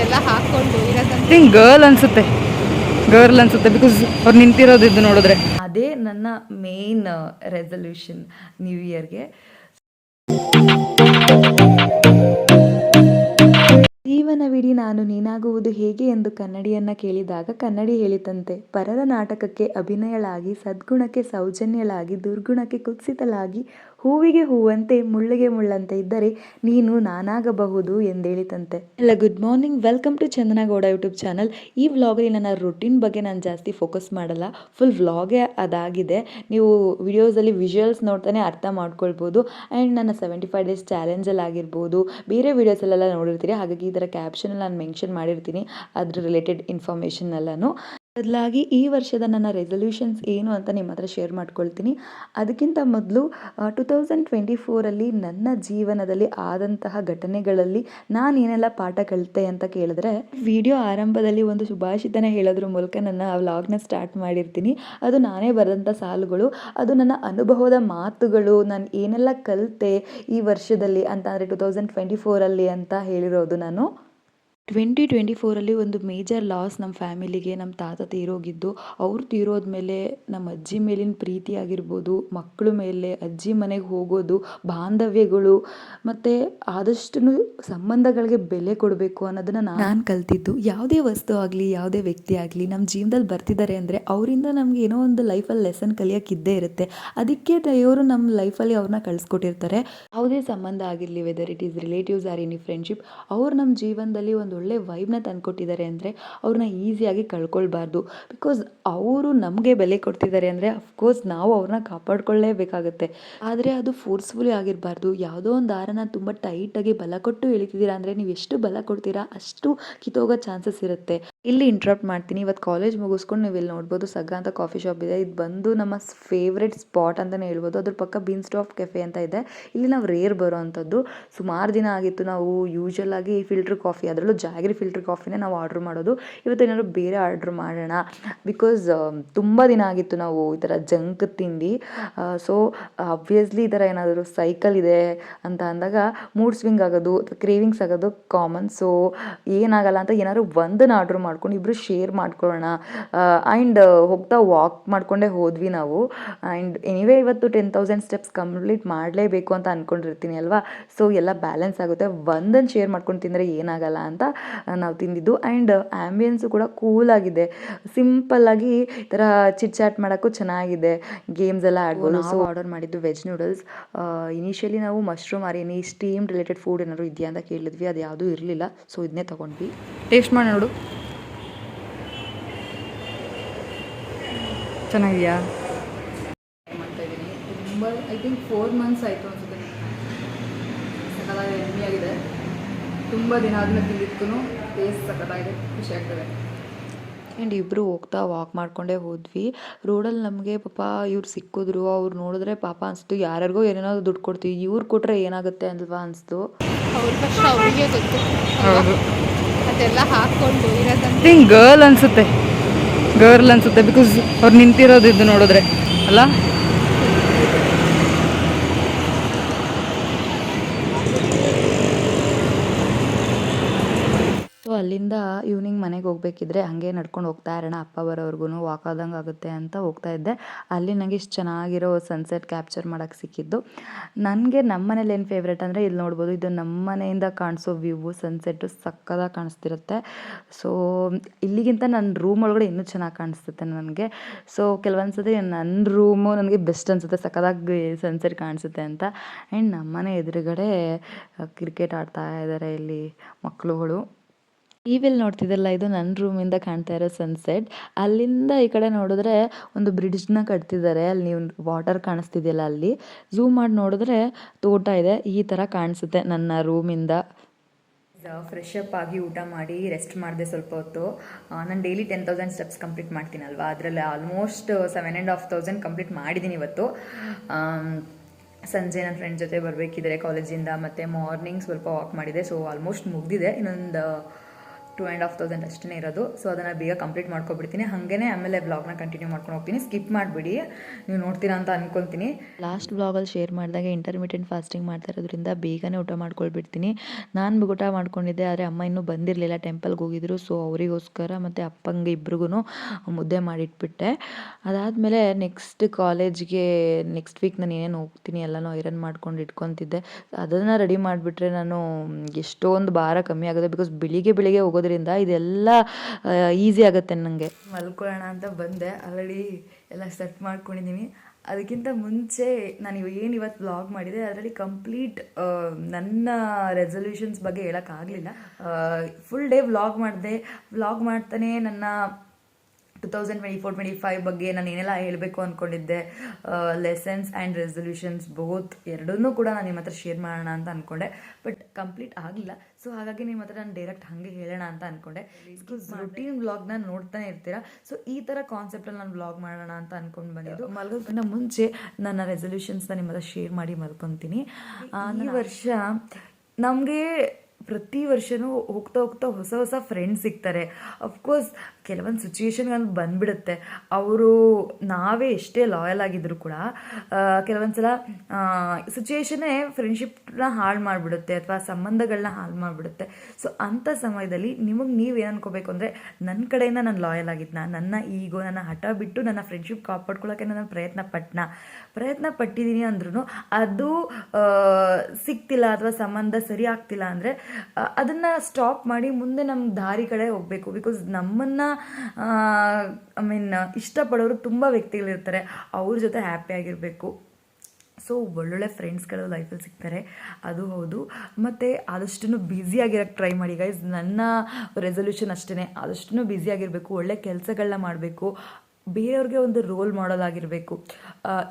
ಅದೆಲ್ಲ ಗರ್ಲ್ ಅನ್ಸುತ್ತೆ. ಗರ್ಲ್ ಅನ್ಸುತ್ತೆ ಬಿಕಾಸ್ ಅವ್ರು ನಿಂತಿರೋದು ಇದು ನೋಡಿದ್ರೆ. ಅದೇ ನನ್ನ ಮೇನ್ ರೆಸಲ್ಯೂಷನ್ ನ್ಯೂ ಇಯರ್ಗೆ ಜೀವನವಿಡೀ ನಾನು ನೀನಾಗುವುದು ಹೇಗೆ ಎಂದು ಕನ್ನಡಿಯನ್ನ ಕೇಳಿದಾಗ ಕನ್ನಡಿ ಹೇಳಿತಂತೆ. ಪರರ ನಾಟಕಕ್ಕೆ ಅಭಿನಯಳಾಗಿ ಸದ್ಗುಣಕ್ಕೆ ಸೌಜನ್ಯಳಾಗಿ ದುರ್ಗುಣಕ್ಕೆ ಕುತ್ಸಿತಳಾಗಿ ಹೂವಿಗೆ ಹೂವಂತೆ, ಮುಳ್ಳಿಗೆ ಮುಳ್ಳಂತೆ ಇದ್ದರೆ ನೀನು ನಾನಾಗಬಹುದು ಎಂದೇಳಿತಂತೆ. ಎಲ್ಲ good morning welcome to Chandanagowda YouTube channel ಈ ವ್ಲಾಗಲ್ಲಿ ನನ್ನ ರುಟೀನ್ ಬಗ್ಗೆ ನಾನು ಜಾಸ್ತಿ ಫೋಕಸ್ ಮಾಡಲ್ಲ. ಫುಲ್ ವ್ಲಾಗೇ ಅದಾಗಿದೆ. ನೀವು ವಿಡಿಯೋಸಲ್ಲಿ ವಿಜುವಲ್ಸ್ ನೋಡ್ತಾನೆ ಅರ್ಥ ಮಾಡ್ಕೊಳ್ಬೋದು. ಆ್ಯಂಡ್ ನನ್ನ ಸೆವೆಂಟಿ ಫೈವ್ ಡೇಸ್ ಚಾಲೆಂಜಲ್ಲಿ ಆಗಿರ್ಬೋದು. ಬೇರೆ ವೀಡಿಯೋಸಲ್ಲೆಲ್ಲ ನೋಡಿರ್ತೀರಿ. ಹಾಗಾಗಿ ಈ ಥರ ಕ್ಯಾಪ್ಷನಲ್ಲಿ ನಾನು ಮೆನ್ಷನ್ ಮಾಡಿರ್ತೀನಿ. ಅದ್ರ ರಿಲೇಟೆಡ್ ಇನ್ಫಾರ್ಮೇಷನ್ ಎಲ್ಲನೂ ಬದಲಾಗಿ ಈ ವರ್ಷದ ನನ್ನ ರೆಸೊಲ್ಯೂಷನ್ಸ್ ಏನು ಅಂತ ನಿಮ್ಮ ಹತ್ರ ಶೇರ್ ಮಾಡ್ಕೊಳ್ತೀನಿ. ಅದಕ್ಕಿಂತ ಮೊದಲು ಟು ತೌಸಂಡ್ ಟ್ವೆಂಟಿ ಫೋರಲ್ಲಿ ನನ್ನ ಜೀವನದಲ್ಲಿ ಆದಂತಹ ಘಟನೆಗಳಲ್ಲಿ ನಾನೇನೆಲ್ಲ ಪಾಠ ಕಲಿತೆ ಅಂತ ಕೇಳಿದ್ರೆ ವಿಡಿಯೋ ಆರಂಭದಲ್ಲಿ ಒಂದು ಶುಭಾಷಿತನ ಹೇಳೋದ್ರ ಮೂಲಕ ನನ್ನ ವ್ಲಾಗ್ನ ಸ್ಟಾರ್ಟ್ ಮಾಡಿರ್ತೀನಿ. ಅದು ನಾನೇ ಬರೆದಂಥ ಸಾಲುಗಳು, ಅದು ನನ್ನ ಅನುಭವದ ಮಾತುಗಳು, ನಾನು ಏನೆಲ್ಲ ಕಲಿತೆ ಈ ವರ್ಷದಲ್ಲಿ ಅಂತ ಅಂದರೆ ಟು ತೌಸಂಡ್ ಟ್ವೆಂಟಿ ಫೋರಲ್ಲಿ ಅಂತ ಹೇಳಿರೋದು ನಾನು. ಟ್ವೆಂಟಿ ಟ್ವೆಂಟಿ ಫೋರಲ್ಲಿ ಒಂದು ಮೇಜರ್ ಲಾಸ್ ನಮ್ಮ ಫ್ಯಾಮಿಲಿಗೆ ನಮ್ಮ ತಾತ ತೀರೋಗಿದ್ದು ಅವ್ರು ತೀರೋದ್ಮೇಲೆ ನಮ್ಮ ಅಜ್ಜಿ ಮೇಲಿನ ಪ್ರೀತಿ ಆಗಿರ್ಬೋದು ಮಕ್ಕಳು ಮೇಲೆ ಅಜ್ಜಿ ಮನೆಗೆ ಹೋಗೋದು ಬಾಂಧವ್ಯಗಳು ಮತ್ತು ಆದಷ್ಟು ಸಂಬಂಧಗಳಿಗೆ ಬೆಲೆ ಕೊಡಬೇಕು ಅನ್ನೋದನ್ನು ನಾನು ಕಲ್ತಿದ್ದು. ಯಾವುದೇ ವಸ್ತು ಆಗಲಿ ಯಾವುದೇ ವ್ಯಕ್ತಿ ಆಗಲಿ ನಮ್ಮ ಜೀವನದಲ್ಲಿ ಬರ್ತಿದ್ದಾರೆ ಅಂದರೆ ಅವರಿಂದ ನಮಗೆ ಏನೋ ಒಂದು ಲೈಫಲ್ಲಿ ಲೆಸನ್ ಕಲಿಯೋಕ್ಕಿದ್ದೇ ಇರುತ್ತೆ. ಅದಕ್ಕೆ ದೇವರು ನಮ್ಮ ಲೈಫಲ್ಲಿ ಅವ್ರನ್ನ ಕಳಿಸ್ಕೊಟ್ಟಿರ್ತಾರೆ. ಯಾವುದೇ ಸಂಬಂಧ ಆಗಿರಲಿ whether it is relatives or any friendship ಅವ್ರು ನಮ್ಮ ಜೀವನದಲ್ಲಿ ಒಂದು ಒಳ್ಳೆ ವೈಬ್ನ ತಂದುಕೊಟ್ಟಿದ್ದಾರೆ ಅಂದರೆ ಅವ್ರನ್ನ ಈಸಿಯಾಗಿ ಕಳ್ಕೊಳ್ಬಾರ್ದು. ಬಿಕಾಸ್ ಅವರು ನಮಗೆ ಬೆಲೆ ಕೊಡ್ತಿದ್ದಾರೆ ಅಂದರೆ ಅಫ್ಕೋರ್ಸ್ ನಾವು ಅವ್ರನ್ನ ಕಾಪಾಡ್ಕೊಳ್ಳೇಬೇಕಾಗತ್ತೆ ಆದರೆ ಅದು ಫೋರ್ಸ್ಫುಲಿ ಆಗಿರಬಾರ್ದು. ಯಾವುದೋ ಒಂದು ದಾರನ ತುಂಬ ಟೈಟಾಗಿ ಬಲ ಕೊಟ್ಟು ಎಳಿತಿದ್ದೀರಾ ಅಂದರೆ ನೀವು ಎಷ್ಟು ಬಲ ಕೊಡ್ತೀರಾ ಅಷ್ಟು ಕಿತ್ತೋಗೋ ಚಾನ್ಸಸ್ ಇರುತ್ತೆ. ಇಲ್ಲಿ ಇಂಟ್ರಪ್ಟ್ ಮಾಡ್ತೀನಿ. ಇವತ್ತು ಕಾಲೇಜ್ ಮುಗಿಸ್ಕೊಂಡು ನೀವು ಇಲ್ಲಿ ನೋಡ್ಬೋದು ಸಗ್ಗ ಅಂತ ಕಾಫಿ ಶಾಪ್ ಇದೆ. ಇದು ಬಂದು ನಮ್ಮ ಫೇವ್ರೆಟ್ ಸ್ಪಾಟ್ ಅಂತಲೇ ಹೇಳ್ಬೋದು. ಅದ್ರ ಪಕ್ಕ ಬೀನ್ ಸ್ಟಾಫ್ ಕೆಫೆ ಅಂತ ಇದೆ. ಇಲ್ಲಿ ನಾವು ರೇರ್ ಬರೋ ಅಂಥದ್ದು ಸುಮಾರು ದಿನ ಆಗಿತ್ತು ನಾವು ಯೂಶಲ್ ಆಗಿ ಫಿಲ್ಟರ್ ಕಾಫಿ ಅದರಲ್ಲೂ ಜಾಗ್ರಿ ಫಿಲ್ಟರ್ ಕಾಫಿನೇ ನಾವು ಆರ್ಡ್ರ್ ಮಾಡೋದು. ಇವತ್ತು ಏನಾದ್ರು ಬೇರೆ ಆರ್ಡ್ರ್ ಮಾಡೋಣ? ಬಿಕಾಸ್ ತುಂಬ ದಿನ ಆಗಿತ್ತು ನಾವು ಈ ಥರ ಜಂಕ್ ತಿಂಡಿ. ಸೊ ಅಬ್ವಿಯಸ್ಲಿ ಈ ಥರ ಏನಾದರೂ ಸೈಕಲ್ ಇದೆ ಅಂತ ಅಂದಾಗ ಮೂಡ್ ಸ್ವಿಂಗ್ ಆಗೋದು ಕ್ರೇವಿಂಗ್ಸ್ ಆಗೋದು ಕಾಮನ್ ಸೊ ಏನಾಗಲ್ಲ ಅಂತ ಏನಾದ್ರು ಒಂದನ್ನು ಆರ್ಡ್ರ್ ಮಾಡ್ಕೊಂಡು ಇಬ್ಬರು ಶೇರ್ ಮಾಡ್ಕೊಳ್ಳೋಣ. ಆ್ಯಂಡ್ ಹೋಗ್ತಾ ವಾಕ್ ಮಾಡ್ಕೊಂಡೇ ಹೋದ್ವಿ ನಾವು. ಆ್ಯಂಡ್ ಎನಿವೇ ಇವತ್ತು ಟೆನ್ ತೌಸಂಡ್ ಸ್ಟೆಪ್ಸ್ ಕಂಪ್ಲೀಟ್ ಮಾಡಲೇಬೇಕು ಅಂತ ಅಂದ್ಕೊಂಡಿರ್ತೀನಿ ಅಲ್ವಾ? ಸೊ ಎಲ್ಲ ಬ್ಯಾಲೆನ್ಸ್ ಆಗುತ್ತೆ. ಒಂದನ್ನು ಶೇರ್ ಮಾಡ್ಕೊಂಡು ತಿಂದರೆ ಏನಾಗಲ್ಲ ಅಂತ ನಾವು ತಿಂದಿದ್ದು. ಆ್ಯಂಡ್ ಆ್ಯಂಬಿಯನ್ಸು ಕೂಡ ಕೂಲಾಗಿದೆ ಸಿಂಪಲ್ಲಾಗಿ ಈ ಥರ ಚಿಟ್ ಚಾಟ್ ಮಾಡೋಕ್ಕೂ ಚೆನ್ನಾಗಿದೆ. ಗೇಮ್ಸ್ ಎಲ್ಲ ಆಡ್ಬೋದು. ಸೊ ಆರ್ಡರ್ ಮಾಡಿದ್ದು ವೆಜ್ ನೂಡಲ್ಸ್ ಇನಿಷಿಯಲಿ ನಾವು mushroom or any steam related food ಏನಾದ್ರು ಇದೆಯಾ ಅಂತ ಕೇಳಿದ್ವಿ. ಅದು ಯಾವುದೂ ಇರಲಿಲ್ಲ. ಸೊ ಇದನ್ನೇ ತೊಗೊಂಡ್ವಿ. ಟೇಸ್ಟ್ ಮಾಡಿ ನೋಡು. ಚೆನ್ನಾಗಿದೆಯಾ? ತುಂಬ ಐ ಥಿಂಕ್ ಫೋರ್ ಮಂತ್ಸ್ ಆಯಿತು ಅನ್ಸುತ್ತೆ. ಸಕಾಲ ಎಮ್ಮಿ ಆಗಿದೆ. ತುಂಬ ದಿನ ಆದಮೇಲೆ ತಿಂದಿತ್ತು ಟೇಸ್ಟ್ ಸಖತ್ತಾಗಿದೆ ಖುಷಿ ಆಗ್ತದೆ. ಆ್ಯಂಡ್ ಇಬ್ಬರು ಹೋಗ್ತಾ ವಾಕ್ ಮಾಡ್ಕೊಂಡೇ ಹೋದ್ವಿ. ರೋಡಲ್ಲಿ ನಮಗೆ ಪಾಪ ಇವ್ರು ಸಿಕ್ಕಿದ್ರು ಅವ್ರು ನೋಡಿದ್ರೆ ಪಾಪ ಅನಿಸ್ತು ಯಾರ್ಯಾರಿಗೋ ಏನೇನೋ ದುಡ್ಡು ಕೊಡ್ತೀವಿ ಇವ್ರು ಕೊಟ್ಟರೆ ಏನಾಗುತ್ತೆ ಅಲ್ವಾ ಅನಿಸ್ತು. ಅವರಿಗೆ ಗೊತ್ತು. ಹೌದು. ಅದೆಲ್ಲ ಹಾಕ್ಕೊಂಡು ಇರೋದಂತ ಥಿಂಕ್ ಗರ್ಲ್ ಅನ್ಸುತ್ತೆ. ಗರ್ಲ್ ಅನಿಸುತ್ತೆ ಬಿಕಾಸ್ ಅವ್ರು ನಿಂತಿರೋದು ಇದು ನೋಡಿದ್ರೆ ಅಲ್ಲ? ಅಲ್ಲಿಂದ ಈವ್ನಿಂಗ್ ಮನೆಗೆ ಹೋಗ್ಬೇಕಿದ್ರೆ ಹಾಗೆ ನಡ್ಕೊಂಡು ಹೋಗ್ತಾ ಇರೋಣ, ಅಪ್ಪ ಬರೋವರೆಗೂ ವಾಕ್ ಆದಂಗೆ ಆಗುತ್ತೆ ಅಂತ ಹೋಗ್ತಾ ಇದ್ದೆ. ಅಲ್ಲಿ ನನಗೆ ಇಷ್ಟು ಚೆನ್ನಾಗಿರೋ ಸನ್ಸೆಟ್ ಕ್ಯಾಪ್ಚರ್ ಮಾಡೋಕ್ಕೆ ಸಿಕ್ಕಿದ್ದು. ನನಗೆ ನಮ್ಮ ಮನೇಲಿ ಏನು ಫೇವ್ರೇಟ್ ಅಂದರೆ ಇಲ್ಲಿ ನೋಡ್ಬೋದು, ಇದು ನಮ್ಮ ಮನೆಯಿಂದ ಕಾಣಿಸೋ ವ್ಯೂ ಸನ್ಸೆಟ್ಟು ಸಕ್ಕದಾಗಿ ಕಾಣಿಸ್ತಿರುತ್ತೆ. ಸೊ ಇಲ್ಲಿಗಿಂತ ನನ್ನ ರೂಮ್ ಒಳಗಡೆ ಇನ್ನೂ ಚೆನ್ನಾಗಿ ಕಾಣಿಸ್ತೈತೆ ನನಗೆ. ಸೊ ಕೆಲವೊಂದು ಸತಿ ನನ್ನ ರೂಮು ನನಗೆ ಬೆಸ್ಟ್ ಅನಿಸುತ್ತೆ, ಸಕ್ಕದಾಗಿ ಸನ್ಸೆಟ್ ಕಾಣಿಸುತ್ತೆ ಅಂತ. ಆ್ಯಂಡ್ ನಮ್ಮನೆ ಎದುರುಗಡೆ ಕ್ರಿಕೆಟ್ ಆಡ್ತಾ ಇದ್ದಾರೆ ಇಲ್ಲಿ ಮಕ್ಕಳುಗಳು ನೀವಿಲ್ಲಿ ನೋಡ್ತಿದ್ದಲ್ಲ ಇದು ನನ್ನ ರೂಮಿಂದ ಕಾಣ್ತಾ ಇರೋ ಸನ್ಸೆಟ್ ಅಲ್ಲಿಂದ ಈ ಕಡೆ ನೋಡಿದ್ರೆ ಒಂದು ಬ್ರಿಡ್ಜ್ನ ಕಟ್ತಿದ್ದಾರೆ. ಅಲ್ಲಿ ನೀವು ವಾಟರ್ ಕಾಣಿಸ್ತಿದೆಯಲ್ಲ ಅಲ್ಲಿ. ಝೂಮ್ ಮಾಡಿ ನೋಡಿದ್ರೆ ತೋಟ ಇದೆ. ಈ ಥರ ಕಾಣಿಸುತ್ತೆ ನನ್ನ ರೂಮಿಂದ ಫ್ರೆಶ್ ಅಪ್ ಆಗಿ ಊಟ ಮಾಡಿ ರೆಸ್ಟ್ ಮಾಡಿದೆ ಸ್ವಲ್ಪ ಹೊತ್ತು. ನಾನು daily ten thousand steps complete ಮಾಡ್ತೀನಲ್ವಾ? ಅದರಲ್ಲಿ almost seven and half thousand complete ಮಾಡಿದ್ದೀನಿ ಇವತ್ತು. ಸಂಜೆ ನನ್ನ ಫ್ರೆಂಡ್ ಜೊತೆ ಬರಬೇಕಿದ್ರೆ ಕಾಲೇಜಿಂದ ಮತ್ತು ಮಾರ್ನಿಂಗ್ ಸ್ವಲ್ಪ ವಾಕ್ ಮಾಡಿದೆ. ಸೊ ಆಲ್ಮೋಸ್ಟ್ ಮುಗಿದಿದೆ. ಇನ್ನೊಂದು ಟೂ ಆ್ಯಂಡ್ ಹಾಫ್ ತೌಸಂಡ್ ಅಷ್ಟೇ ಇರೋದು. ಸೊ ಅದನ್ನು ಬೇಗ ಕಂಪ್ಲೀಟ್ ಮಾಡ್ಕೊಬಿಡ್ತೀನಿ. ಹಾಗೇ ಆಮೇಲೆ ಬ್ಲಾಗ್ನ ಕಂಟಿನ್ಯೂ ಮಾಡ್ಕೊಂಡು ಹೋಗ್ತೀನಿ. ಸ್ಕಿಪ್ ಮಾಡಿಬಿಡಿ. ನೀವು ನೋಡ್ತೀರಾ ಅಂತ ಅನ್ಕೊತೀನಿ. ಲಾಸ್ಟ್ ಬ್ಲಾಗಲ್ಲಿ ಶೇರ್ ಮಾಡಿದಾಗ ಇಂಟರ್ಮೀಡಿಯಂಟ್ ಫಾಸ್ಟಿಂಗ್ ಮಾಡ್ತಾ ಇರೋದ್ರಿಂದ ಬೇಗನೆ ಊಟ ಮಾಡ್ಕೊಳ್ಬಿಡ್ತೀನಿ. ನಾನು ಊಟ ಮಾಡ್ಕೊಂಡಿದ್ದೆ, ಆದರೆ ಅಮ್ಮ ಇನ್ನೂ ಬಂದಿರಲಿಲ್ಲ. ಟೆಂಪಲ್ಗೆ ಹೋಗಿದ್ರು. ಸೊ ಅವರಿಗೋಸ್ಕರ ಮತ್ತು ಅಪ್ಪಂಗೆ ಇಬ್ರಿಗೂ ಮುದ್ದೆ ಮಾಡಿಟ್ಬಿಟ್ಟೆ. ಅದಾದಮೇಲೆ ನೆಕ್ಸ್ಟ್ ಕಾಲೇಜ್ಗೆ ನೆಕ್ಸ್ಟ್ ವೀಕ್ ನಾನು ಏನೇನು ಹೋಗ್ತೀನಿ ಎಲ್ಲನೂ ಐರನ್ ಮಾಡ್ಕೊಂಡು ಇಟ್ಕೊತಿದ್ದೆ. ಅದನ್ನು ರೆಡಿ ಮಾಡಿಬಿಟ್ರೆ ನಾನು ಎಷ್ಟೊಂದು ಭಾರ ಕಮ್ಮಿ ಆಗುತ್ತೆ. ಬಿಕಾಸ್ ಬೆಳಿಗ್ಗೆ ಬೆಳಿಗ್ಗೆ ಹೋಗೋದ್ರಿಂದ ಇದೆಲ್ಲ ಈಸಿ ಆಗುತ್ತೆ ನನಗೆ ಮಲ್ಕೊಳ್ಳೋಣ ಅಂತ ಬಂದೆ. ಆಲ್ರೆಡಿ ಎಲ್ಲ ಸೆಟ್ ಮಾಡ್ಕೊಂಡಿದ್ದೀನಿ ಅದಕ್ಕಿಂತ ಮುಂಚೆ ನಾನು ಏನು ಇವತ್ತು ಬ್ಲಾಗ್ ಮಾಡಿದೆ, ಅದರಲ್ಲಿ ಕಂಪ್ಲೀಟ್ ನನ್ನ ರೆಸೊಲ್ಯೂಷನ್ಸ್ ಬಗ್ಗೆ ಹೇಳೋಕ್ಕಾಗಲಿಲ್ಲ ಫುಲ್ ಡೇ ವ್ಲಾಗ್ ಮಾಡಿದೆ. ವ್ಲಾಗ್ ಮಾಡ್ತಾನೆ ನನ್ನ two thousand twenty four twenty five ಬಗ್ಗೆ ನಾನು ಏನೆಲ್ಲ ಹೇಳಬೇಕು ಅಂದ್ಕೊಂಡಿದ್ದೆ ಲೆಸನ್ಸ್ ಆ್ಯಂಡ್ ರೆಸೊಲ್ಯೂಷನ್ಸ್ ಬೋತ್ ಎರಡನ್ನೂ ಕೂಡ ನಾನು ನಿಮ್ಮ ಹತ್ರ ಶೇರ್ ಮಾಡೋಣ ಅಂತ ಅಂದ್ಕೊಂಡೆ ಬಟ್ ಕಂಪ್ಲೀಟ್ ಆಗಲಿಲ್ಲ. ಸೊ ಹಾಗಾಗಿ ನಿಮ್ಮ ಹತ್ರ ನಾನು ಡೈರೆಕ್ಟ್ ಹಾಗೆ ಹೇಳೋಣ ಅಂತ ಅಂದ್ಕೊಂಡೆ ರುಟೀನ್ ವ್ಲಾಗ್ನ ನೋಡ್ತಾನೆ ಇರ್ತೀರಾ? ಸೊ ಈ ಥರ ಕಾನ್ಸೆಪ್ಟಲ್ಲಿ ನಾನು ವ್ಲಾಗ್ ಮಾಡೋಣ ಅಂತ ಅಂದ್ಕೊಂಡು ಬಂದಿದ್ದು. ಮಲ್ಗೋಕ್ಕಿಂತ ಮುಂಚೆ ನನ್ನ ರೆಸೊಲ್ಯೂಷನ್ಸ್ನ ನಿಮ್ಮ ಹತ್ರ ಶೇರ್ ಮಾಡಿ ಮಲ್ಕೊತೀನಿ. ಈ ವರ್ಷ ನಮಗೆ ಪ್ರತಿ ವರ್ಷವೂ ಹೋಗ್ತಾ ಹೋಗ್ತಾ ಹೊಸ ಹೊಸ ಫ್ರೆಂಡ್ಸ್ ಸಿಗ್ತಾರೆ. ಅಫ್ಕೋರ್ಸ್ ಕೆಲವೊಂದು ಸಿಚುಯೇಷನ್ಗಳು ಬಂದ್ಬಿಡುತ್ತೆ. ಅವರು ನಾವೇ ಎಷ್ಟೇ ಲಾಯಲ್ ಆಗಿದ್ರು ಕೂಡ ಕೆಲವೊಂದು ಸಲ ಸಿಚುವೇಶನ್ನೇ ಫ್ರೆಂಡ್ಶಿಪ್ನ ಹಾಳು ಮಾಡಿಬಿಡುತ್ತೆ ಅಥವಾ ಸಂಬಂಧಗಳನ್ನ ಹಾಳು ಮಾಡಿಬಿಡುತ್ತೆ. ಸೊ ಅಂಥ ಸಮಯದಲ್ಲಿ ನಿಮಗೆ ನೀವು ಏನು ಅನ್ಕೋಬೇಕು ಅಂದರೆ ನನ್ನ ಕಡೆಯಿಂದ ನಾನು ಲಾಯಲ್ ಆಗಿದ್ನ, ನನ್ನ ಈಗೋ ನನ್ನ ಹಠ ಬಿಟ್ಟು ನನ್ನ ಫ್ರೆಂಡ್ಶಿಪ್ ಕಾಪಾಡ್ಕೊಳ್ಳೋಕೆ ನಾನು ಪ್ರಯತ್ನ ಪಟ್ಟನ ಪ್ರಯತ್ನ ಪಟ್ಟಿದ್ದೀನಿ ಅಂದ್ರೂ ಅದು ಸಿಗ್ತಿಲ್ಲ ಅಥವಾ ಸಂಬಂಧ ಸರಿ ಆಗ್ತಿಲ್ಲ ಅಂದರೆ ಅದನ್ನು ಸ್ಟಾಪ್ ಮಾಡಿ ಮುಂದೆ ನಮ್ಮ ದಾರಿ ಕಡೆ ಹೋಗಬೇಕು. ಬಿಕಾಸ್ ನಮ್ಮನ್ನು ಐ ಮೀನ್ ಇಷ್ಟಪಡೋರು ತುಂಬ ವ್ಯಕ್ತಿಗಳಿರ್ತಾರೆ. ಅವ್ರ ಜೊತೆ ಹ್ಯಾಪಿಯಾಗಿರಬೇಕು ಸೊ ಒಳ್ಳೊಳ್ಳೆ ಫ್ರೆಂಡ್ಸ್ಗಳು ಲೈಫಲ್ಲಿ ಸಿಗ್ತಾರೆ. ಅದು ಹೌದು. ಮತ್ತು ಆದಷ್ಟು ಬ್ಯುಸಿಯಾಗಿರೋಕ್ಕೆ ಟ್ರೈ ಮಾಡಿ ಗೈಸ್ ನನ್ನ ರೆಸೊಲ್ಯೂಷನ್ ಅಷ್ಟೇ ಆದಷ್ಟು ಬ್ಯುಸಿಯಾಗಿರಬೇಕು ಒಳ್ಳೆ ಕೆಲಸಗಳನ್ನ ಮಾಡಬೇಕು. ಬೇರೆಯವ್ರಿಗೆ ಒಂದು ರೋಲ್ ಮಾಡಲ್ ಆಗಿರಬೇಕು.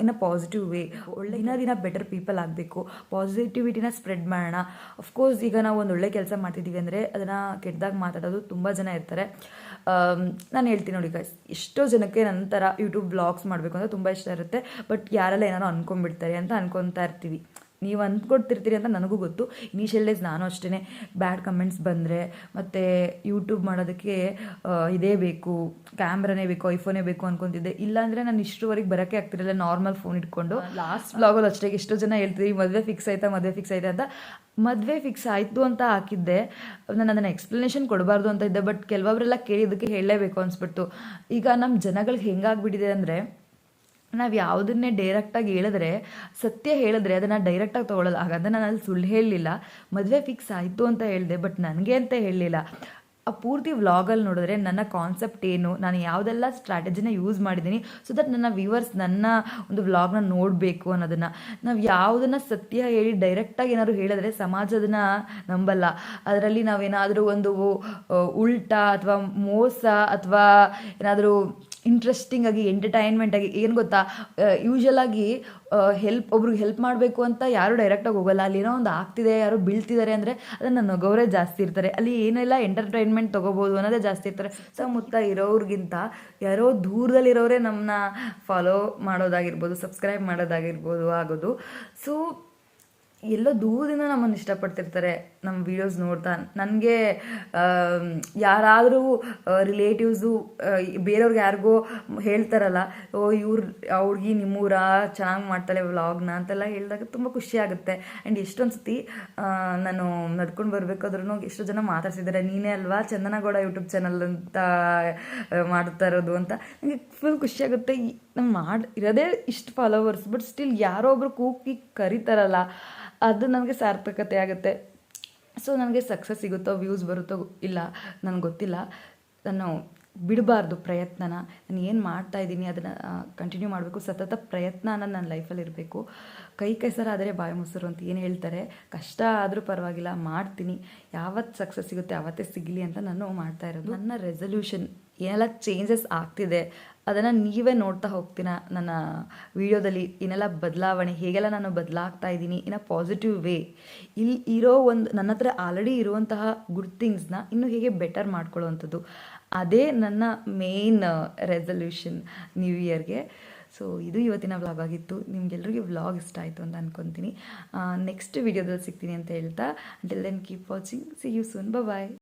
ಇನ್ ಅ ಪಾಸಿಟಿವ್ ವೇ ಒಳ್ಳೆ ದಿನ ದಿನ ಬೆಟರ್ ಪೀಪಲ್ ಆಗಬೇಕು. ಪಾಸಿಟಿವಿಟಿನ ಸ್ಪ್ರೆಡ್ ಮಾಡೋಣ. ಅಫ್ಕೋರ್ಸ್ ಈಗ ನಾವು ಒಂದು ಒಳ್ಳೆ ಕೆಲಸ ಮಾಡ್ತಿದ್ದೀವಿ ಅಂದರೆ ಅದನ್ನು ಕೆಟ್ಟದಾಗ ಮಾತಾಡೋದು ತುಂಬ ಜನ ಇರ್ತಾರೆ. ನಾನು ಹೇಳ್ತೀನಿ ನೋಡಿ ಗೈಸ್ ಎಷ್ಟೋ ಜನಕ್ಕೆ ನಂತರ ಯೂಟ್ಯೂಬ್ ಬ್ಲಾಗ್ಸ್ ಮಾಡಬೇಕು ಅಂತ ತುಂಬ ಇಷ್ಟ ಇರುತ್ತೆ. ಬಟ್ ಯಾರೆಲ್ಲ ಏನಾರು ಅನ್ಕೊಂಡ್ಬಿಡ್ತಾರೆ ಅಂತ ಅನ್ಕೊತಾ ಇರ್ತೀವಿ. ನೀವು ಅಂದ್ಕೊಡ್ತಿರ್ತೀರಿ ಅಂತ ನನಗೂ ಗೊತ್ತು. ಇನಿಷಿಯಲ್ ಡೇಸ್ ನಾನು ಅಷ್ಟೇ ಬ್ಯಾಡ್ ಕಮೆಂಟ್ಸ್ ಬಂದರೆ ಮತ್ತು ಯೂಟ್ಯೂಬ್ ಮಾಡೋದಕ್ಕೆ ಇದೇ ಬೇಕು ಕ್ಯಾಮ್ರಾನೇ ಬೇಕು ಐಫೋನೇ ಬೇಕು ಅನ್ಕೊತಿದ್ದೆ. ಇಲ್ಲಾಂದರೆ ನಾನು ಇಷ್ಟರವರೆಗೆ ಬರೋಕ್ಕೆ ಆಗ್ತಿರಲಿಲ್ಲ ನಾರ್ಮಲ್ ಫೋನ್ ಇಟ್ಕೊಂಡು. ಲಾಸ್ಟ್ ಬ್ಲಾಗಲ್ಲಿ ಅಷ್ಟೇ ಎಷ್ಟೋ ಜನ ಹೇಳ್ತೀವಿ ಮದುವೆ ಫಿಕ್ಸ್ ಆಯ್ತಾ ಮದುವೆ ಫಿಕ್ಸ್ ಆಯ್ತಾ ಅಂತ. ಮದುವೆ ಫಿಕ್ಸ್ ಆಯಿತು ಅಂತ ಹಾಕಿದ್ದೆ. ನಾನು ಅದನ್ನು ಎಕ್ಸ್ಪ್ಲನೇಷನ್ ಕೊಡಬಾರ್ದು ಅಂತ ಇದ್ದೆ ಬಟ್ ಕೆಲವೊಬ್ಬರೆಲ್ಲ ಕೇಳಿದ್ದಕ್ಕೆ ಹೇಳಲೇಬೇಕು ಅನಿಸ್ಬಿಟ್ಟು ಈಗ ನಮ್ಮ ಜನಗಳಿಗೆ ಹೆಂಗಾಗ್ಬಿಟ್ಟಿದೆ ಅಂದರೆ ನಾವು ಯಾವುದನ್ನೇ ಡೈರೆಕ್ಟಾಗಿ ಹೇಳಿದ್ರೆ, ಸತ್ಯ ಹೇಳಿದ್ರೆ ಅದನ್ನು ಡೈರೆಕ್ಟಾಗಿ ತೊಗೊಳ್ಳೋಲ್ಲ ಹಾಗಾದ್ರೆ ನಾನು ಅಲ್ಲಿ ಸುಳ್ಳು ಹೇಳಲಿಲ್ಲ. ಮದುವೆ ಫಿಕ್ಸ್ ಆಯಿತು ಅಂತ ಹೇಳಿದೆ ಬಟ್ ನನಗೆ ಅಂತ ಹೇಳಲಿಲ್ಲ. ಆ ಪೂರ್ತಿ ವ್ಲಾಗಲ್ಲಿ ನೋಡಿದ್ರೆ ನನ್ನ ಕಾನ್ಸೆಪ್ಟ್ ಏನು, ನಾನು ಯಾವುದೆಲ್ಲ ಸ್ಟ್ರಾಟಜಿನ ಯೂಸ್ ಮಾಡಿದ್ದೀನಿ ಸೊ ದಟ್ ನನ್ನ ವ್ಯೂವರ್ಸ್ ನನ್ನ ಒಂದು ವ್ಲಾಗ್ನ ನೋಡಬೇಕು ಅನ್ನೋದನ್ನು. ನಾವು ಯಾವುದನ್ನು ಸತ್ಯ ಹೇಳಿ ಡೈರೆಕ್ಟಾಗಿ ಏನಾದ್ರು ಹೇಳಿದ್ರೆ ಸಮಾಜ ಅದನ್ನು ನಂಬಲ್ಲ. ಅದರಲ್ಲಿ ನಾವೇನಾದರೂ ಒಂದು ಉಲ್ಟಾ ಅಥವಾ ಮೋಸ ಅಥವಾ ಏನಾದರೂ ಇಂಟ್ರೆಸ್ಟಿಂಗ್ ಆಗಿ ಎಂಟರ್ಟೈನ್ಮೆಂಟ್ ಆಗಿ, ಏನು ಗೊತ್ತಾ? ಯೂಶಲ್ ಆಗಿ ಹೆಲ್ಪ್ ಒಬ್ರಿಗೆ ಹೆಲ್ಪ್ ಮಾಡಬೇಕು ಅಂತ ಯಾರು ಡೈರೆಕ್ಟಾಗಿ ಹೋಗಲ್ಲ. ಅಲ್ಲಿ ಏನೋ ಒಂದು ಆಗ್ತಿದೆ, ಯಾರೋ ಬೀಳ್ತಿದ್ದಾರೆ ಅಂದರೆ ಅದನ್ನು ನಗೋರೇ ಜಾಸ್ತಿ ಇರ್ತಾರೆ. ಅಲ್ಲಿ ಏನೆಲ್ಲ ಎಂಟರ್ಟೈನ್ಮೆಂಟ್ ತೊಗೋಬೋದು ಅನ್ನೋದೇ ಜಾಸ್ತಿ ಇರ್ತಾರೆ. ಸುತ್ತಮುತ್ತ ಇರೋರಿಗಿಂತ ಯಾರೋ ದೂರದಲ್ಲಿರೋರೇ ನಮ್ಮನ್ನ ಫಾಲೋ ಮಾಡೋದಾಗಿರ್ಬೋದು ಸಬ್ಸ್ಕ್ರೈಬ್ ಮಾಡೋದಾಗಿರ್ಬೋದು ಆಗೋದು. ಸೊ ಎಲ್ಲೋ ದೂರದಿಂದ ನಮ್ಮನ್ನು ಇಷ್ಟಪಡ್ತಿರ್ತಾರೆ. ನಮ್ಮ ವೀಡಿಯೋಸ್ ನೋಡ್ತಾ, ನನಗೆ ಯಾರಾದರೂ ರಿಲೇಟಿವ್ಸು ಬೇರೆಯವ್ರಿಗೆ ಯಾರಿಗೋ ಹೇಳ್ತಾರಲ್ಲ, ಓ, ಇವ್ರು, ಅವ್ರಿಗೆ ನಿಮ್ಮೂರ ಚೆನ್ನಾಗಿ ಮಾಡ್ತಾಳೆ ವ್ಲಾಗ್ನ ಅಂತೆಲ್ಲ ಹೇಳಿದಾಗ ತುಂಬ ಖುಷಿ ಆಗುತ್ತೆ. ಆ್ಯಂಡ್ ಎಷ್ಟೊಂದು ಸತಿ ನಾನು ನಡ್ಕೊಂಡು ಬರಬೇಕಾದ್ರೂ ಎಷ್ಟೋ ಜನ ಮಾತಾಡ್ಸಿದ್ದಾರೆ ನೀನೇ ಅಲ್ವಾ ಚಂದನಗೌಡ ಯೂಟ್ಯೂಬ್ ಚಾನಲ್ ಅಂತ ಮಾಡ್ತಾ ಇರೋದು ಅಂತ. ನನಗೆ ಫುಲ್ ಖುಷಿ ಆಗುತ್ತೆ. ನಮ್ಮ ಮಾಡಿ, ಇರೋದೇ ಇಷ್ಟು ಫಾಲೋವರ್ಸ್ ಬಟ್ ಸ್ಟಿಲ್ ಯಾರೋ ಒಬ್ರು ಕೂಕಿ ಕರೀತಾರಲ್ಲ, ಅದು ನನಗೆ ಸಾರ್ಥಕತೆ ಆಗುತ್ತೆ. ಸೊ ನನಗೆ ಸಕ್ಸಸ್ ಸಿಗುತ್ತೋ ವ್ಯೂಸ್ ಬರುತ್ತೋ ಇಲ್ಲ, ನನಗೆ ಗೊತ್ತಿಲ್ಲ. ನಾನು ಬಿಡಬಾರ್ದು ಪ್ರಯತ್ನನ. ನಾನು ಏನು ಮಾಡ್ತಾ ಇದ್ದೀನಿ ಅದನ್ನು ಕಂಟಿನ್ಯೂ ಮಾಡಬೇಕು. ಸತತ ಪ್ರಯತ್ನ ಅನ್ನೋದು ನನ್ನ ಲೈಫಲ್ಲಿ ಇರಬೇಕು. ಕೈ ಕೆಸರಾದರೆ ಬಾಯಿ ಮೊಸರು ಅಂತ ಏನು ಹೇಳ್ತಾರೆ? ಕಷ್ಟ ಆದರೂ ಪರವಾಗಿಲ್ಲ, ಮಾಡ್ತೀನಿ. ಯಾವತ್ತು ಸಕ್ಸಸ್ ಸಿಗುತ್ತೆ ಯಾವತ್ತೇ ಸಿಗಲಿ ಅಂತ ನಾನು ಮಾಡ್ತಾ ಇರೋದು. ನನ್ನ ರೆಸಲ್ಯೂಷನ್ ಏನೆಲ್ಲ ಚೇಂಜಸ್ ಆಗ್ತಿದೆ, ಅದನ್ನು ನೀವೇ ನೋಡ್ತಾ ಹೋಗ್ತೀನ ನನ್ನ ವಿಡಿಯೋದಲ್ಲಿ ಏನೆಲ್ಲ ಬದಲಾವಣೆ, ಹೇಗೆಲ್ಲ ನಾನು ಬದಲಾಗ್ತಾ ಇದ್ದೀನಿ ಇನ್ನು ಪಾಸಿಟಿವ್ ವೇ ಇಲ್ಲಿ ಇರೋ ಒಂದು, ನನ್ನ ಹತ್ರ ಆಲ್ರೆಡಿ ಇರುವಂತಹ ಗುಡ್ ಥಿಂಗ್ಸ್ನ ಇನ್ನೂ ಹೇಗೆ ಬೆಟರ್ ಮಾಡ್ಕೊಳ್ಳೋವಂಥದ್ದು? ಅದೇ ನನ್ನ ಮೇನ್ ರೆಸಲ್ಯೂಷನ್ ನ್ಯೂ ಇಯರ್ಗೆ ಸೊ ಇದು ಇವತ್ತಿನ ವ್ಲಾಗ್ ಆಗಿತ್ತು. ನಿಮ್ಗೆಲ್ರಿಗೂ ವ್ಲಾಗ್ ಇಷ್ಟ ಆಯಿತು ಅಂತ ಅನ್ಕೊತೀನಿ. ನೆಕ್ಸ್ಟ್ ವಿಡಿಯೋದಲ್ಲಿ ಸಿಗ್ತೀನಿ ಅಂತ ಹೇಳ್ತಾ until then keep watching see you soon bye